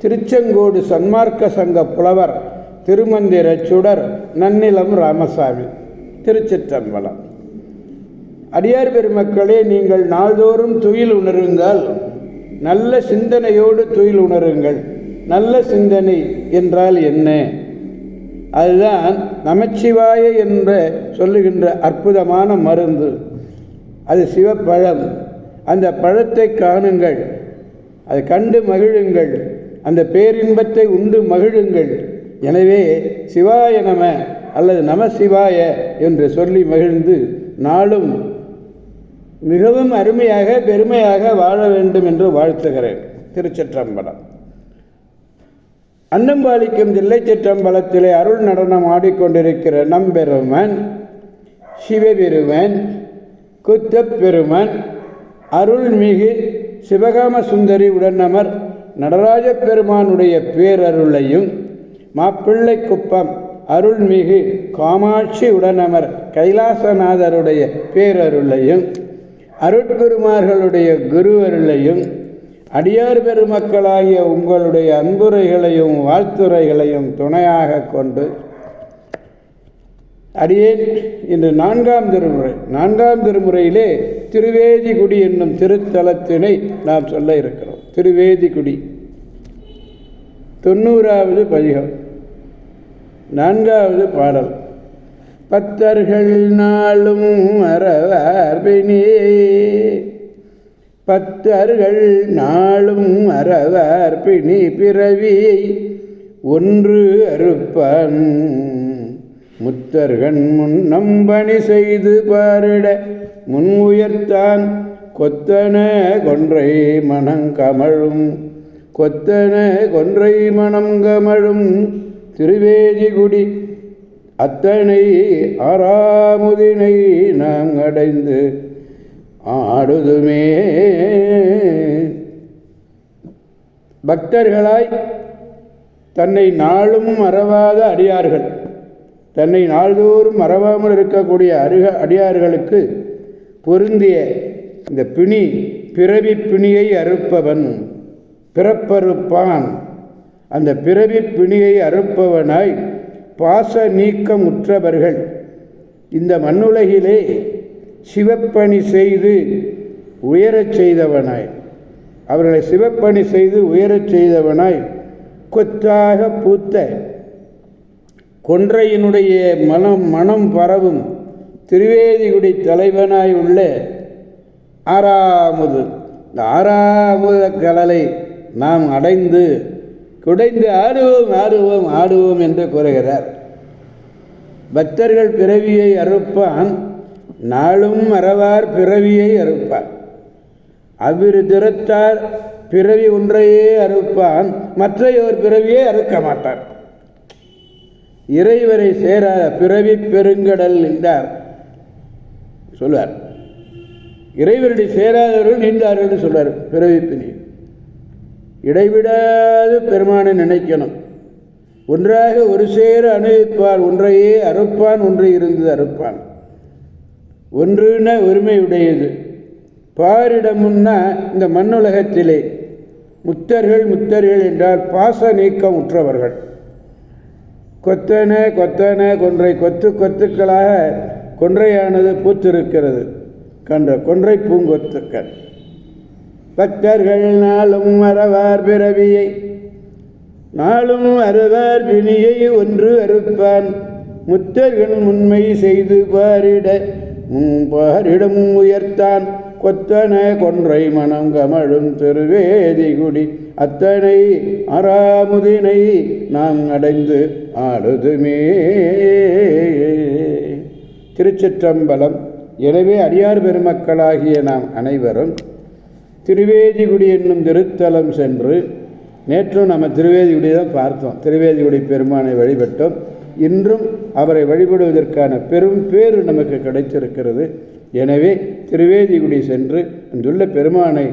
திருச்செங்கோடு சன்மார்க்க சங்க புலவர் திருமந்திர சுடர் நன்னிலம் ராமசாமி திருச்சிற்றம்பலம். அடியார் பெருமக்களே நீங்கள் நாள்தோறும் துயில் உணருங்கள். நல்ல சிந்தனையோடு துயில் உணருங்கள். நல்ல சிந்தனை என்றால் என்ன? அதுதான் நமச்சிவாய என்ற சொல்லுகின்ற அற்புதமான மருந்து. அது சிவப்பழம். அந்த பழத்தை காணுங்கள். அதை கண்டு மகிழுங்கள். அந்த பேரின்பத்தை உண்டு மகிழுங்கள். எனவே சிவாய நம அல்லது நம சிவாய என்று சொல்லி மகிழ்ந்து நாளும் மிகவும் அருமையாக பெருமையாக வாழ வேண்டும் என்று வாழ்த்துகிறேன். திருச்சிற்றம்பலம். அன்னம்பாலிக்கும் தில்லை சிற்றம்பலத்திலே அருள் நடனம் ஆடிக்கொண்டிருக்கிற நம்பெருமன் சிவபெருமன் குத்தப்பெருமன் அருள்மிகு சிவகாம சுந்தரி உடனமர் நடராஜ பெருமானுடைய பேரருளையும் மாப்பிள்ளை குப்பம் அருள்மிகு காமாட்சி உடனமர் கைலாசநாதருடைய பேரருளையும் அருட்குருமார்களுடைய குருவருளையும் அடியார் பெருமக்களாகிய உங்களுடைய அன்புரைகளையும் வாழ்த்துரைகளையும் துணையாக கொண்டு அடியேன் இன்று நான்காம் திருமுறை. நான்காம் திருமுறையிலே திருவேதிகுடி என்னும் திருத்தலத்தினை நாம் சொல்ல இருக்கிறோம். திருவேதிக்குடி. தொண்ணூறாவது பதிகம். நான்காவது பாடல். பத்தர்கள் நாளும் அறவார்பினே பத்தர்கள் நாளும் அறவார்பினி பிறவியை ஒன்று அறுப்பான் முத்தர்கண் முன்னம்பணி செய்து பாரிட முன் உயர்த்தான் கொத்தன கொன்றை மணங்கமழும் கொத்தன கொன்றை மணம் கமழும். திருவேதிகுடி அத்தனை ஆறாமுதினை நாம் அடைந்து ஆடுதுமே. பக்தர்களாய் தன்னை நாளும் மறவாத அடியார்கள் தன்னை நாள்தோறும் மறவாமல் இருக்கக்கூடிய அருக அடியார்களுக்கு பொருந்திய இந்த பிணி பிறவி பிணியை அறுப்பவன் பிறப்பறுப்பான். அந்த பிறவி பிணியை அறுப்பவனாய் பாச நீக்கம் உற்றவர்கள் இந்த மண்ணுலகிலே சிவப்பணி செய்து உயரச் செய்தவனாய். அவர்களை சிவப்பணி செய்து உயரச் செய்தவனாய் கொத்தாக பூத்த கொன்றையினுடைய மனம் மனம் பரவும் திருவேதிகுடி தலைவனாய் உள்ள ஆறாமுது. இந்த ஆறாமுத கடலை நாம் அடைந்து குடைந்து ஆடுவோம் ஆடுவோம் ஆடுவோம் என்று கூறுகிறார். பக்தர்கள் பிறவியை அறுப்பான் நாளும் மறவார் பிறவியை அறுப்பான் அவ்விரு திறத்தார் பிறவி ஒன்றையே அறுப்பான் மற்றையோர் பிறவியை அறுக்க மாட்டான் இறைவரை சேராத பிறவி பெருங்கடல் என்றார். சொல்வார். இறைவருடைய சேராதவர்கள் நீண்டார்கள் சொல்வார் பிறவி இடைவிடாது பெருமானை நினைக்கணும். ஒன்றாக ஒரு சேர அனுபவிப்பான் ஒன்றையே அறுப்பான் ஒன்று இருந்து அறுப்பான். ஒன்றுன உரிமையுடையது பாரிடமுன்னா இந்த மண்ணுலகத்திலே முத்தர்கள் முத்தர்கள் என்றால் பாச நீக்கம் உற்றவர்கள். கொத்தன கொத்தன கொன்றை கொத்து கொத்துக்களாக கொன்றையானது பூத்திருக்கிறது. கண்ட கொன்றை பூங்கொத்துக்கள். பக்தர்கள் நாளும் மறவார் பிறவியை. நாளும் அறுவார் பிணியை ஒன்று அறுப்பான். முத்தர்கள் முன்மை செய்து பாரிட பாரிடம் உயர்த்தான். கொத்தன கொன்றை மனம் கமழும் திருவேதிகுடி. அத்தனை அறாமுதினை நாம் அடைந்து ஆடுதுமே திருச்சிற்றம்பலம் எனவே அடியார் பெருமக்களாகிய நாம் அனைவரும் திருவேதிகுடி என்னும் திருத்தலம் சென்று நேற்றும் நம்ம திருவேதிகுடி தான் பார்த்தோம். திருவேதிகுடி பெருமானை வழிபட்டோம். இன்றும் அவரை வழிபடுவதற்கான பெரும் பேறு நமக்கு கிடைத்திருக்கிறது. எனவே திருவேதிகுடி சென்று அங்குள்ள பெருமானை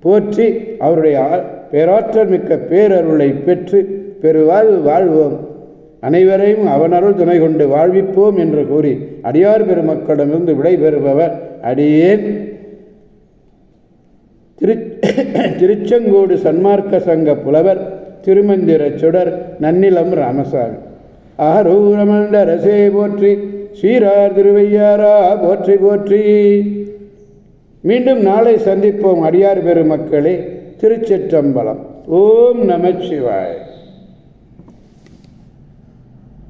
போற்றி அவருடைய ஆ- பேராற்றல் மிக்க பேரருளை பெற்று பெருவாழ்வு வாழ்வோம். அனைவரையும் அவனருள் துணை கொண்டு வாழ்விப்போம் என்று கூறி அடியார் பெருமக்களிடமிருந்து விடைபெறுபவர் அடியேன். திரு திருச்செங்கோடு சன்மார்க்க சங்க புலவர் திருமந்திர சுடர் நன்னிலம் ராமசாமி. ஆரூரமண்ட ரசே போற்றி சீரார் திருவையாரா போற்றி போற்றி. மீண்டும் நாளை சந்திப்போம் அடியார் பெருமக்களே திருச்சிற்றம்பலம். ஓம் நமச்சிவாய்